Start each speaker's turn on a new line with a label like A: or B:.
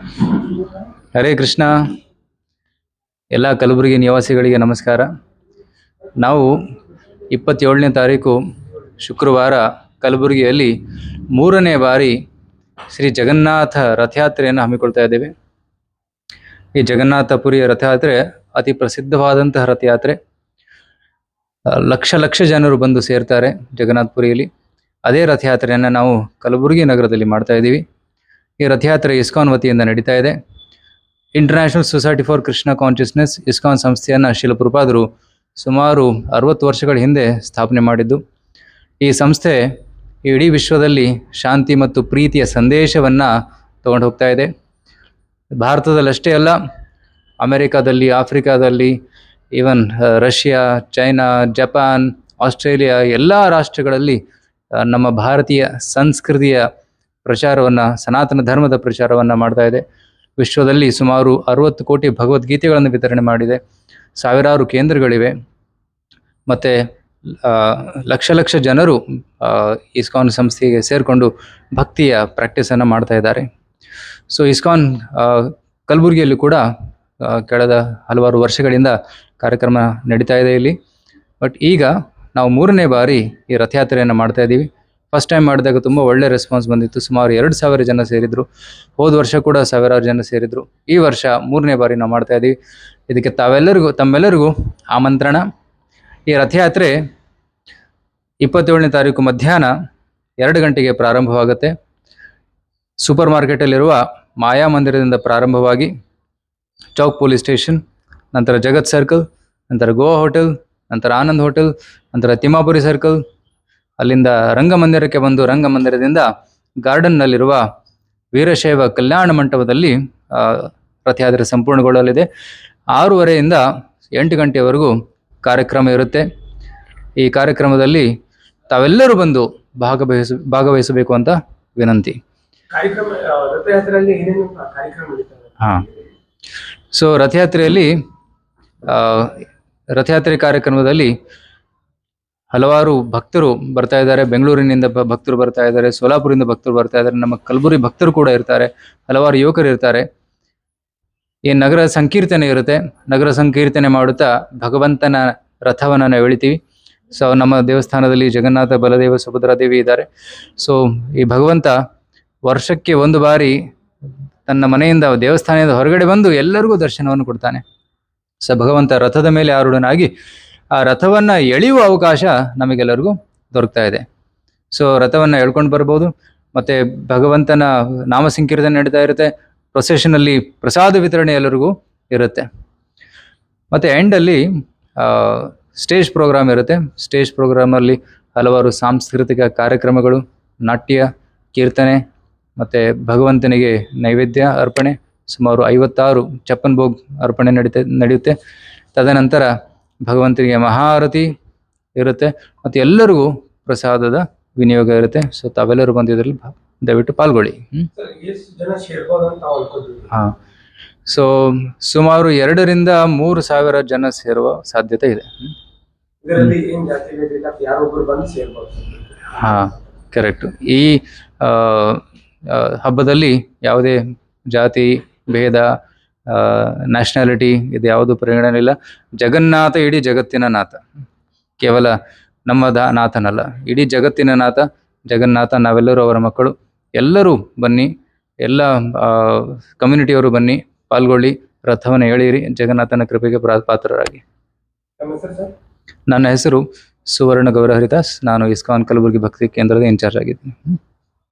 A: ಹರೇ ಕೃಷ್ಣ. ಎಲ್ಲ ಕಲಬುರಗಿ ನಿವಾಸಿಗಳಿಗೆ ನಮಸ್ಕಾರ. ನಾವು ಇಪ್ಪತ್ತೇಳನೇ ತಾರೀಕು ಶುಕ್ರವಾರ ಕಲಬುರಗಿಯಲ್ಲಿ ಮೂರನೇ ಬಾರಿ ಶ್ರೀ ಜಗನ್ನಾಥ ರಥಯಾತ್ರೆಯನ್ನು ಹಮ್ಮಿಕೊಳ್ತಾ ಇದ್ದೇವೆ. ಈ ಜಗನ್ನಾಥಪುರಿಯ ರಥಯಾತ್ರೆ ಅತಿ ಪ್ರಸಿದ್ಧವಾದಂತಹ ರಥಯಾತ್ರೆ. ಲಕ್ಷ ಲಕ್ಷ ಜನರು ಬಂದು ಸೇರ್ತಾರೆ ಜಗನ್ನಾಥಪುರಿಯಲ್ಲಿ ಅದೇ ರಥಯಾತ್ರೆಯನ್ನು ನಾವು ಕಲಬುರಗಿ ನಗರದಲ್ಲಿ ಮಾಡ್ತಾ ಇದ್ದೀವಿ. ಈ ರಥಯಾತ್ರೆ ಇಸ್ಕಾನ್ ವತಿಯಿಂದ ನಡೀತಾ ಇದೆ. International society for Krishna consciousness ISKCON ಸಂಸ್ಥೆಯನ್ನು ಶಿಲಪ್ರಪಾದರು ಸುಮಾರು ಅರವತ್ತು ವರ್ಷಗಳ ಹಿಂದೆ ಸ್ಥಾಪನೆ ಮಾಡಿದ್ದು. ಈ ಸಂಸ್ಥೆ ಇಡೀ ವಿಶ್ವದಲ್ಲಿ ಶಾಂತಿ ಮತ್ತು ಪ್ರೀತಿಯ ಸಂದೇಶವನ್ನು ತಗೊಂಡು ಹೋಗ್ತಾ ಇದೆ. ಭಾರತದಲ್ಲಷ್ಟೇ ಅಲ್ಲ, ಅಮೆರಿಕಾದಲ್ಲಿ, ಆಫ್ರಿಕಾದಲ್ಲಿ even Russia, China, Japan, Australia, ಎಲ್ಲ ರಾಷ್ಟ್ರಗಳಲ್ಲಿ ನಮ್ಮ ಭಾರತೀಯ ಸಂಸ್ಕೃತಿಯ ಪ್ರಚಾರವನ್ನು, ಸನಾತನ ಧರ್ಮದ ಪ್ರಚಾರವನ್ನು ಮಾಡ್ತಾ ಇದೆ. ವಿಶ್ವದಲ್ಲಿ ಸುಮಾರು ಅರುವತ್ತು ಕೋಟಿ ಭಗವದ್ಗೀತೆಗಳನ್ನು ವಿತರಣೆ ಮಾಡಿದೆ. ಸಾವಿರಾರು ಕೇಂದ್ರಗಳಿವೆ. ಮತ್ತು ಲಕ್ಷ ಲಕ್ಷ ಜನರು ಇಸ್ಕಾನ್ ಸಂಸ್ಥೆಗೆ ಸೇರಿಕೊಂಡು ಭಕ್ತಿಯ ಪ್ರಾಕ್ಟೀಸನ್ನು ಮಾಡ್ತಾ ಇದ್ದಾರೆ. ಸೊ, ಇಸ್ಕಾನ್ ಕಲ್ಬುರ್ಗಿಯಲ್ಲೂ ಕೂಡ ಕಳೆದ ಹಲವಾರು ವರ್ಷಗಳಿಂದ ಕಾರ್ಯಕ್ರಮ ನಡೀತಾ ಇದೆ ಇಲ್ಲಿ. ಬಟ್ ಈಗ ನಾವು ಮೂರನೇ ಬಾರಿ ಈ ರಥಯಾತ್ರೆಯನ್ನು ಮಾಡ್ತಾ ಇದ್ದೀವಿ. ಫಸ್ಟ್ ಟೈಮ್ ಮಾಡಿದಾಗ ತುಂಬ ಒಳ್ಳೆ ರೆಸ್ಪಾನ್ಸ್ ಬಂದಿತ್ತು. ಸುಮಾರು ಎರಡು ಸಾವಿರ ಜನ ಸೇರಿದ್ರು. ಹೋದ ವರ್ಷ ಕೂಡ ಸಾವಿರಾರು ಜನ ಸೇರಿದ್ರು. ಈ ವರ್ಷ ಮೂರನೇ ಬಾರಿ ನಾವು ಮಾಡ್ತಾ ಇದ್ದೀವಿ ಇದಕ್ಕೆ ತಾವೆಲ್ಲರಿಗೂ, ತಮ್ಮೆಲ್ಲರಿಗೂ ಆಮಂತ್ರಣ. ಈ ರಥಯಾತ್ರೆ ಇಪ್ಪತ್ತೇಳನೇ ತಾರೀಕು ಮಧ್ಯಾಹ್ನ ಎರಡು ಗಂಟೆಗೆ ಪ್ರಾರಂಭವಾಗುತ್ತೆ. ಸೂಪರ್ ಮಾರ್ಕೆಟಲ್ಲಿರುವ ಮಾಯಾ ಮಂದಿರದಿಂದ ಪ್ರಾರಂಭವಾಗಿ ಚೌಕ್ ಪೊಲೀಸ್ ಸ್ಟೇಷನ್, ನಂತರ ಜಗತ್ ಸರ್ಕಲ್ ನಂತರ ಗೋವಾ ಹೋಟೆಲ್ ನಂತರ ಆನಂದ್ ಹೋಟೆಲ್ ನಂತರ ತಿಮ್ಮಾಪುರಿ ಸರ್ಕಲ್ ಅಲ್ಲಿಂದ ರಂಗಮಂದಿರಕ್ಕೆ ಬಂದು ರಂಗಮಂದಿರದಿಂದ ಗಾರ್ಡನ್ನಲ್ಲಿರುವ ವೀರಶೈವ ಕಲ್ಯಾಣ ಮಂಟಪದಲ್ಲಿ ರಥಯಾತ್ರೆ ಸಂಪೂರ್ಣಗೊಳ್ಳಲಿದೆ. ಆರೂವರೆಯಿಂದ ಎಂಟು ಗಂಟೆವರೆಗೂ ಕಾರ್ಯಕ್ರಮ ಇರುತ್ತೆ. ಈ ಕಾರ್ಯಕ್ರಮದಲ್ಲಿ ತಾವೆಲ್ಲರೂ ಬಂದು ಭಾಗವಹಿಸ ಭಾಗವಹಿಸಬೇಕು ಅಂತ ವಿನಂತಿ. ಹಾಂ. ಸೊ ರಥಯಾತ್ರೆಯಲ್ಲಿ ರಥಯಾತ್ರೆ ಕಾರ್ಯಕ್ರಮದಲ್ಲಿ ಹಲವಾರು ಭಕ್ತರು ಬರ್ತಾ ಇದ್ದಾರೆ. ಬೆಂಗಳೂರಿನಿಂದ ಭಕ್ತರು ಬರ್ತಾ ಇದ್ದಾರೆ. ಸೋಲಾಪುರದಿಂದ ಭಕ್ತರು ಬರ್ತಾ ಇದ್ದಾರೆ. ನಮ್ಮ ಕಲಬುರಗಿ ಭಕ್ತರು ಕೂಡ ಇರ್ತಾರೆ. ಹಲವಾರು ಯುವಕರು ಇರ್ತಾರೆ. ಈ ನಗರ ಸಂಕೀರ್ತನೆ ಇರುತ್ತೆ. ನಗರ ಸಂಕೀರ್ತನೆ ಮಾಡುತ್ತಾ ಭಗವಂತನ ರಥವನ್ನು ನಾವು ಎಳಿತೀವಿ. ಸೊ, ನಮ್ಮ ದೇವಸ್ಥಾನದಲ್ಲಿ ಜಗನ್ನಾಥ ಬಲದೇವ ಸುಭದ್ರಾದೇವಿ ಇದ್ದಾರೆ. ಸೊ, ಈ ಭಗವಂತ ವರ್ಷಕ್ಕೆ ಒಂದು ಬಾರಿ ತನ್ನ ಮನೆಯಿಂದ ದೇವಸ್ಥಾನದಿಂದ ಹೊರಗಡೆ ಬಂದು ಎಲ್ಲರಿಗೂ ದರ್ಶನವನ್ನು ಕೊಡ್ತಾನೆ. ಸೊ, ಭಗವಂತ ರಥದ ಮೇಲೆ ಆರೂಢನಾಗಿ ಆ ರಥವನ್ನು ಎಳೆಯುವ ಅವಕಾಶ ನಮಗೆಲ್ಲರಿಗೂ ದೊರಕ್ತಾ ಇದೆ. ಸೊ ರಥವನ್ನು ಎಳ್ಕೊಂಡು ಬರ್ಬೋದು. ಮತ್ತು ಭಗವಂತನ ನಾಮ ಸಂಕೀರ್ತನೆ ನಡೀತಾ ಇರುತ್ತೆ. ಪ್ರೊಸೆಷನಲ್ಲಿ ಪ್ರಸಾದ ವಿತರಣೆ ಎಲ್ಲರಿಗೂ ಇರುತ್ತೆ. ಮತ್ತು ಎಂಡಲ್ಲಿ ಸ್ಟೇಜ್ ಪ್ರೋಗ್ರಾಮ್ ಇರುತ್ತೆ. ಸ್ಟೇಜ್ ಪ್ರೋಗ್ರಾಮಲ್ಲಿ ಹಲವಾರು ಸಾಂಸ್ಕೃತಿಕ ಕಾರ್ಯಕ್ರಮಗಳು, ನಾಟ್ಯ, ಕೀರ್ತನೆ, ಮತ್ತು ಭಗವಂತನಿಗೆ ನೈವೇದ್ಯ ಅರ್ಪಣೆ, ಸುಮಾರು ಐವತ್ತಾರು ಚಪ್ಪನ್ ಭೋಗ್ ಅರ್ಪಣೆ ನಡೀತೆ, ನಡೆಯುತ್ತೆ. ತದನಂತರ ಭಗವಂತನಿಗೆ ಮಹಾರತಿ ಇರುತ್ತೆ. ಮತ್ತು ಎಲ್ಲರಿಗೂ ಪ್ರಸಾದದ ವಿನಿಯೋಗ ಇರುತ್ತೆ. ಸೊ ತಾವೆಲ್ಲರೂ ಬಂದಿದ್ರಲ್ಲಿ ದಯವಿಟ್ಟು ಪಾಲ್ಗೊಳ್ಳಿ. ಹಾ. ಸೊ ಸುಮಾರು ಎರಡರಿಂದ ಮೂರು ಸಾವಿರ ಜನ ಸೇರುವ ಸಾಧ್ಯತೆ ಇದೆ. ಹಾ ಕರೆಕ್ಟು ಈ ಹಬ್ಬದಲ್ಲಿ ಯಾವುದೇ ಜಾತಿ ಭೇದ ನ್ಯಾಷನಾಲಿಟಿ ಇದು ಯಾವುದು ಪರಿಗಣನೆ ಇಲ್ಲ. ಜಗನ್ನಾಥ ಇಡೀ ಜಗತ್ತಿನ ನಾಥ. ಕೇವಲ ನಮ್ಮ ದ ನಾಥನಲ್ಲ ಇಡೀ ಜಗತ್ತಿನ ನಾಥ ಜಗನ್ನಾಥ. ನಾವೆಲ್ಲರೂ ಅವರ ಮಕ್ಕಳು. ಎಲ್ಲರೂ ಬನ್ನಿ ಎಲ್ಲ ಕಮ್ಯುನಿಟಿಯವರು ಬನ್ನಿ ಪಾಲ್ಗೊಳ್ಳಿ ರಥವನ್ನು ಎಳೆಯಿರಿ ಜಗನ್ನಾಥನ ಕೃಪೆಗೆ ಪಾತ್ರರಾಗಿ. ನನ್ನ ಹೆಸರು ಸುವರ್ಣ ಗೌರಹರಿದಾಸ್. ನಾನು ಇಸ್ಕಾನ್ ಕಲಬುರಗಿ ಭಕ್ತಿ ಕೇಂದ್ರದ ಇನ್ಚಾರ್ಜ್ ಆಗಿದ್ದೀನಿ.